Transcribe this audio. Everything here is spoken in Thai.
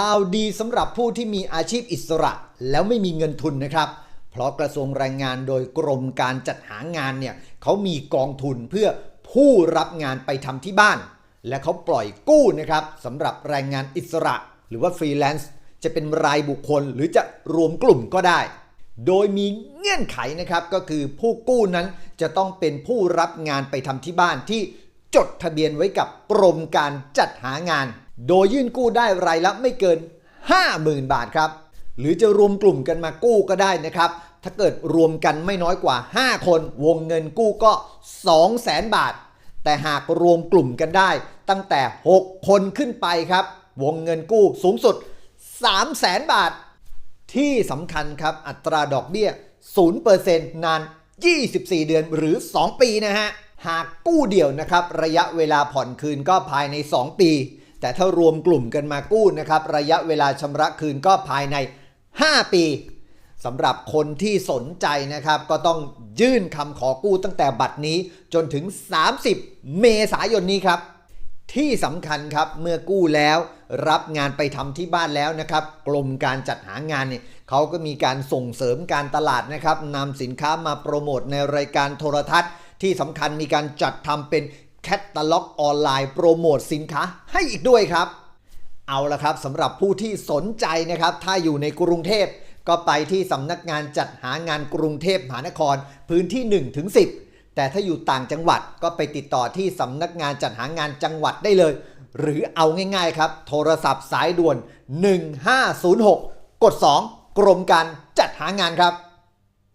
ข่าวดีสำหรับผู้ที่มีอาชีพอิสระแล้วไม่มีเงินทุนนะครับ เพราะกระทรวงแรงงานโดยกรมการจัดหางานเนี่ยเขามีกองทุนเพื่อผู้รับงานไปทำที่บ้าน และเขาปล่อยกู้นะครับสำหรับแรงงานอิสระ หรือว่าฟรีแลนซ์จะเป็นรายบุคคลหรือจะรวมกลุ่มก็ได้ โดยมีเงื่อนไขนะครับก็คือผู้กู้นั้นจะต้องเป็นผู้รับงานไปทำที่บ้านที่จดทะเบียนไว้กับกรมการจัดหางาน โดยยื่นกู้ได้รายละไม่เกิน 50,000 บาทครับ หรือจะรวมกลุ่มกันมากู้ก็ได้นะครับ ถ้าเกิดรวมกันไม่น้อยกว่า 5 คน วงเงินกู้ก็ 200,000 บาท แต่หากรวมกลุ่มกันได้ ตั้งแต่ 6 คนขึ้นไปครับ วงเงินกู้สูงสุด 300,000 บาท ที่สำคัญครับอัตราดอกเบี้ย 0%นาน 24 เดือนหรือ 2 ปีนะฮะ หากกู้เดี่ยวนะครับ ระยะเวลาผ่อนคืนก็ภายใน 2 ปี แต่ถ้ารวมกลุ่มกันมากู้นะครับ ระยะเวลาชำระคืนก็ภายใน 5 ปีสำหรับคนที่สนใจนะครับ ก็ต้องยื่นคำขอกู้ตั้งแต่บัดนี้จนถึง 30 เมษายนนี้ครับ ที่สำคัญครับเมื่อกู้แล้วรับงานไปทำที่บ้านแล้วนะครับ กรมการจัดหางานเนี่ยเขาก็มีการส่งเสริมการตลาดนะครับนำสินค้ามาโปรโมทในรายการโทรทัศน์ ที่สำคัญมีการจัดทำเป็น แคตตาล็อกออนไลน์โปรโมทสินค้าให้อีกด้วยครับ เอาละครับสำหรับผู้ที่สนใจนะครับ ถ้าอยู่ในกรุงเทพก็ไปที่สำนักงานจัดหางานกรุงเทพมหานครพื้นที่1ถึง10 แต่ถ้าอยู่ต่างจังหวัดก็ไปติดต่อที่สำนักงานจัดหางานจังหวัดได้เลย หรือเอาง่ายๆครับ โทรศัพท์สายด่วน 1506 กด 2 กรมการจัดหางานครับ